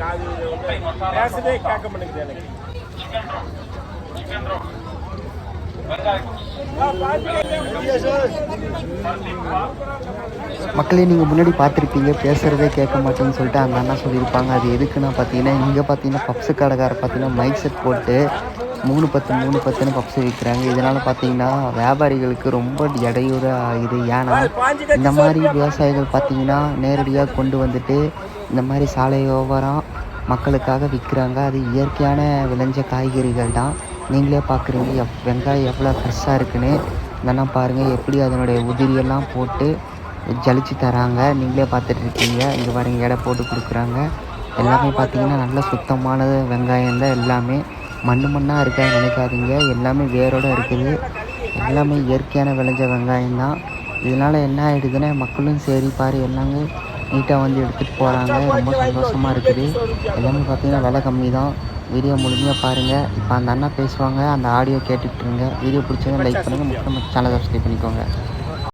காது பேசவே கேட்க மாட்டேங்குது எனக்கு மக்களே நீங்கள் முன்னாடி பார்த்துருப்பீங்க பேசுகிறதே கேட்க மாட்டேன்னு சொல்லிட்டு அந்த அண்ணா சொல்லியிருப்பாங்க. அது எதுக்குன்னா பார்த்தீங்கன்னா இங்கே பார்த்தீங்கன்னா பப்ஸு கடைக்காரர் பார்த்தீங்கன்னா மைக் செட் போட்டு மூணு பத்து மூணு பத்துன்னு பப்ஸு விற்கிறாங்க. இதனால் பார்த்தீங்கன்னா வியாபாரிகளுக்கு ரொம்ப இடையூறாக ஆகுது. ஏன்னா இந்த மாதிரி விவசாயிகள் பார்த்தீங்கன்னா நேரடியாக கொண்டு வந்துட்டு இந்த மாதிரி சாலை வியாபாரம் மக்களுக்காக விற்கிறாங்க. அது இயற்கையான விளைஞ்ச காய்கறிகள் தான். நீங்களே பார்க்குறீங்க. எப் வெங்காயம் எவ்வளோ ஃப்ரெஷ்ஷாக இருக்குன்னு. இதெல்லாம் பாருங்கள் எப்படி அதனுடைய உதிரியெல்லாம் போட்டு ஜலிச்சு தராங்க. நீங்களே பார்த்துட்டு இருக்கீங்க இங்கே பாருங்க எடை போட்டு கொடுக்குறாங்க. எல்லாமே பார்த்தீங்கன்னா நல்ல சுத்தமானது வெங்காயம் தான் எல்லாமே. மண் மண்ணாக இருக்கா நினைக்காதீங்க. எல்லாமே வேரோட இருக்குது. எல்லாமே இயற்கையான விளைஞ்ச வெங்காயம் தான். இதனால் என்ன ஆகிடுதுன்னா மக்களும் சரி பாரு எல்லாமே நீட்டாக வந்து எடுத்துகிட்டு போகிறாங்க ரொம்ப சந்தோஷமாக இருக்குது. எல்லாமே பார்த்தீங்கன்னா விலை கம்மி தான் வீடியோ முழுமையாக பாருங்கள் இப்போ அந்த அண்ணா பேசுவாங்க. அந்த ஆடியோ கேட்டுட்டு இருங்க. வீடியோ பிடிச்சவங்க லைக் பண்ணுங்கள் முக்கியமாக சேனல் சப்ஸ்கிரைப் பண்ணிக்கோங்க.